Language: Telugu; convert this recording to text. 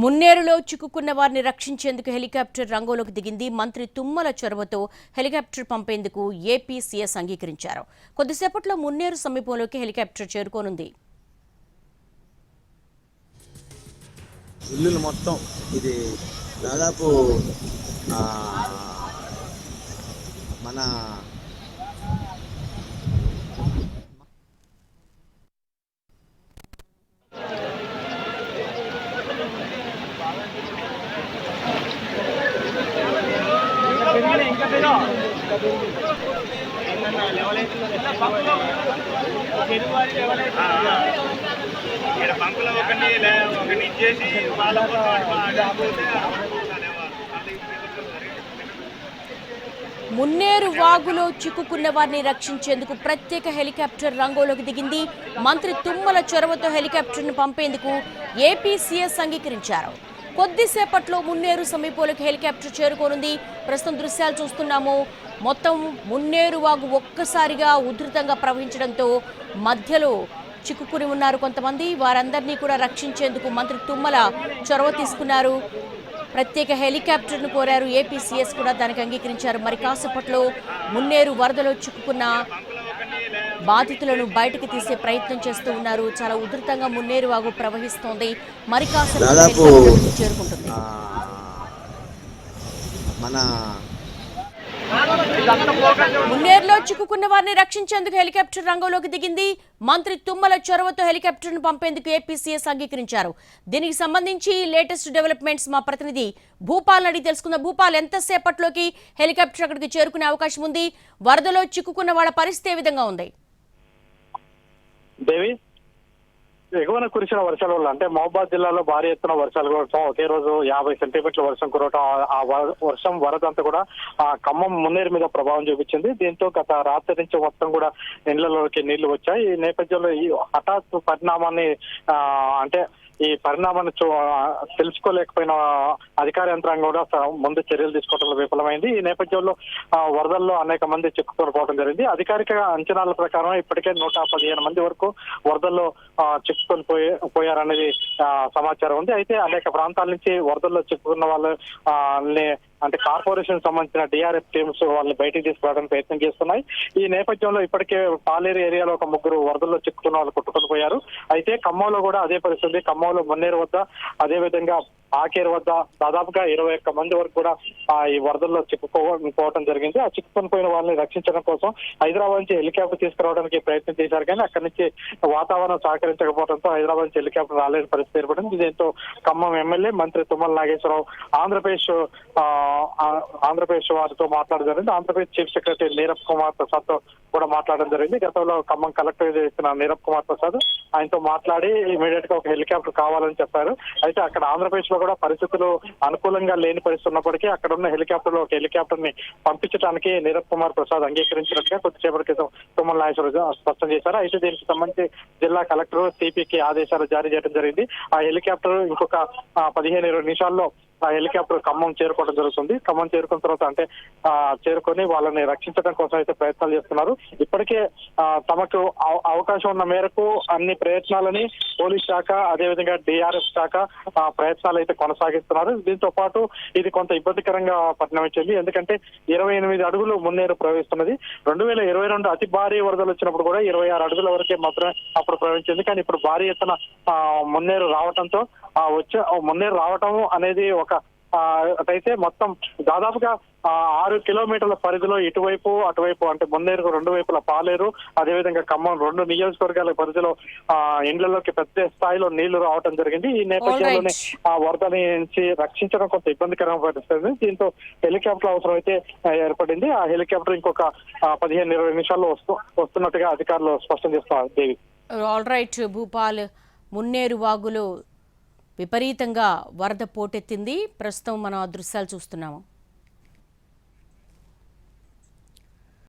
మున్నేరులో చిక్కుకున్న వారిని రక్షించేందుకు హెలికాప్టర్ రంగంలోకి దిగింది మంత్రి తుమ్మల చొరవతో హెలికాప్టర్ పంపేందుకు ఏపీ సీఎస్ అంగీకరించారు. కొద్దిసేపట్లో మున్నేరు సమీపంలోకి హెలికాప్టర్ చేరుకోనుంది. ఇల్లులు మొత్తం ఇది దాదాపు మన ఇక్కడ బంకులో ఒకటి ఒకటి ఇచ్చేసి వాళ్ళ మున్నేరు వాగులో చిక్కుకున్న వారిని రక్షించేందుకు ప్రత్యేక హెలికాప్టర్ రంగంలోకి దిగింది. మంత్రి తుమ్మల చొరవతో హెలికాప్టర్ను పంపేందుకు ఏపీ సీఎస్ అంగీకరించారు. కొద్దిసేపట్లో మున్నేరు సమీపంలోకి హెలికాప్టర్ చేరుకోనుంది. ప్రస్తుతం దృశ్యాలు చూస్తున్నాము. మొత్తం మున్నేరు వాగు ఒక్కసారిగా ఉధృతంగా ప్రవహించడంతో మధ్యలో చిక్కుకుని ఉన్నారు కొంతమంది. వారందరినీ కూడా రక్షించేందుకు మంత్రి తుమ్మల చొరవ తీసుకున్నారు. ప్రత్యేక హెలికాప్టర్ను కోరారు. ఏపీసీఎస్ కూడా దానికి అంగీకరించారు. మరి కాసేపట్లో మున్నేరు వరదలో చిక్కుకున్న బాధితులను బయటకు తీసే ప్రయత్నం చేస్తూ ఉన్నారు. చాలా ఉధృతంగా మున్నేరు వాగు ప్రవహిస్తోంది. మరి హెలికాప్టర్ చేరుకుంటుంది. మన మున్నేరులో చిక్కుకున్న వారిని రక్షించేందుకు హెలికాప్టర్ రంగంలోకి దిగింది. మంత్రి తుమ్మల చొరవతో హెలికాప్టర్ను పంపేందుకు ఏపీ సీఎస్ అంగీకరించారు. దీనికి సంబంధించి లేటెస్ట్ డెవలప్మెంట్స్ మా ప్రతినిధి భూపాల్ అడిగి తెలుసుకుందాం. భూపాల్ ఎంతసేపట్లోకి హెలికాప్టర్ అక్కడికి చేరుకునే అవకాశం ఉంది? వరదలో చిక్కుకున్న వాళ్ళ పరిస్థితి ఏ విధంగా ఉంది? దేవి? ఎగువన కురిసిన వర్షాల వల్ల అంటే మహబాద్ జిల్లాలో భారీ ఎత్తున వర్షాలు కురవటం ఒకే రోజు యాభై సెంటీమీటర్ల వర్షం కురవటం ఆ- వ- వర్షం వరద అంతా కూడా ఆ ఖమ్మం మున్నేరు మీద ప్రభావం చూపించింది. దీంతో గత రాత్రి నుంచి మొత్తం కూడా ఇండ్లలోకి నీళ్ళు వచ్చాయి. ఈ నేపథ్యంలో ఈ హఠాత్ పరిణామాన్ని ఆ, అంటే ఈ పరిణామాన్ని చూ తెలుసుకోలేకపోయిన అధికార యంత్రాంగం కూడా ముందు చర్యలు తీసుకోవడంలో విఫలమైంది. ఈ నేపథ్యంలో ఆ, వరదల్లో అనేక మంది చిక్కుకొని పోవడం జరిగింది. అధికారిక అంచనాల ప్రకారం ఇప్పటికే నూట పదిహేను మంది వరకు వరదల్లో ఆ, చిక్కుకొని పోయి పోయారనేది ఆ, సమాచారం ఉంది. అయితే అనేక ప్రాంతాల నుంచి వరదల్లో చిక్కుకున్న వాళ్ళు అంటే కార్పొరేషన్ సంబంధించిన డిఆర్ఎఫ్ టీమ్స్ వాళ్ళని బయటకు తీసుకురావడానికి ప్రయత్నం చేస్తున్నాయి. ఈ నేపథ్యంలో ఇప్పటికే పాలేరు ఏరియాలో ఒక ముగ్గురు వరదల్లో చిక్కుకున్న వాళ్ళు కొట్టుకొని పోయారు అయితే ఖమ్మంలో కూడా అదే పరిస్థితి. ఖమ్మంలో మొన్నేరు వద్ద అదే విధంగా వద్ద దాదాపుగా ఇరవై ఒక్క మంది వరకు కూడా ఆ, ఈ వరదల్లో చిక్కుకోవడం జరిగింది. ఆ చిక్కుకొని పోయిన వాళ్ళని రక్షించడం కోసం హైదరాబాద్ నుంచి హెలికాప్టర్ తీసుకురావడానికి ప్రయత్నం చేశారు కానీ అక్కడి నుంచి వాతావరణం సహకరించకపోవడంతో హైదరాబాద్ నుంచి హెలికాప్టర్ రాలేని పరిస్థితి ఏర్పడింది. దీంతో ఖమ్మం ఎమ్మెల్యే మంత్రి తుమ్మల నాగేశ్వరరావు ఆంధ్రప్రదేశ్ ఆ, ఆంధ్రప్రదేశ్ వారితో మాట్లాడడం జరిగింది. ఆంధ్రప్రదేశ్ చీఫ్ సెక్రటరీ నీరబ్ కుమార్ ప్రసాద్తో కూడా మాట్లాడడం జరిగింది. గతంలో ఖమ్మం కలెక్టర్ చేసిన నీరబ్ కుమార్ ప్రసాద్ ఆయనతో మాట్లాడి ఇమీడియట్గా ఒక హెలికాప్టర్ కావాలని చెప్పారు. అయితే అక్కడ ఆంధ్రప్రదేశ్లో కూడా పరిస్థితులు అనుకూలంగా లేని పరిస్థితి ఉన్నప్పటికీ అక్కడ ఉన్న హెలికాప్టర్లో ఒక హెలికాప్టర్ని పంపించడానికి నీరబ్ కుమార్ ప్రసాద్ అంగీకరించినట్టుగా కొద్దిసేపటి క్రితం తుమ్మల నాగేశ్వరరావు స్పష్టం చేశారు. అయితే దీనికి సంబంధించి జిల్లా కలెక్టర్ సిపికి ఆదేశాలు జారీ చేయడం జరిగింది. ఆ హెలికాప్టర్ ఇంకొక పదిహేను ఇరవై నిమిషాల్లో ఆ హెలికాప్టర్ ఖమ్మం చేరుకోవడం జరుగుతుంది. ఖమ్మం చేరుకున్న తర్వాత అంటే ఆ చేరుకొని వాళ్ళని రక్షించడం కోసం అయితే ప్రయత్నాలు చేస్తున్నారు. ఇప్పటికే ఆ, తమకు అవ- అవకాశం ఉన్న మేరకు అన్ని ప్రయత్నాలని పోలీస్ శాఖ అదేవిధంగా డిఆర్ఎఫ్ శాఖ ఆ, ప్రయత్నాలు అయితే కొనసాగిస్తున్నారు. దీంతో పాటు ఇది కొంత ఇబ్బందికరంగా పరిణమించింది ఎందుకంటే ఇరవై ఎనిమిది అడుగులు మున్నేరు ప్రవహిస్తున్నది. రెండు వేల ఇరవై రెండు అతి భారీ వరదలు వచ్చినప్పుడు కూడా ఇరవై ఆరు అడుగుల వరకే మాత్రమే అప్పుడు ప్రవహించింది. కానీ ఇప్పుడు భారీ ఎత్తున ఆ, మున్నేరు రావడంతో ఆ వచ్చే మున్నేరు రావటం అనేది ఒక ఆ, అయితే మొత్తం దాదాపుగా ఆరు కిలోమీటర్ల పరిధిలో ఇటువైపు అటువైపు అంటే మున్నేరు రెండు వైపుల పాలేరు. అదేవిధంగా ఖమ్మం రెండు నియోజకవర్గాల పరిధిలో ఆ ఇండ్లలోకి పెద్ద స్థాయిలో నీళ్ళు రావటం జరిగింది. ఈ నేపథ్యంలోనే ఆ వరద నుంచి రక్షించడం కొంత ఇబ్బందికరంగా పరిస్థితుంది దీంతో హెలికాప్టర్ అవసరం అయితే ఏర్పడింది. ఆ హెలికాప్టర్ ఇంకొక పదిహేను ఇరవై నిమిషాల్లో వస్తూ వస్తున్నట్టుగా అధికారులు స్పష్టం చేస్తున్నారు. దేవి. All right Bhupal. మున్నేరు వాగులో విపరీతంగా వరద పోటెత్తింది. ప్రస్తుతం మనం ఆ దృశ్యాలు చూస్తున్నాము.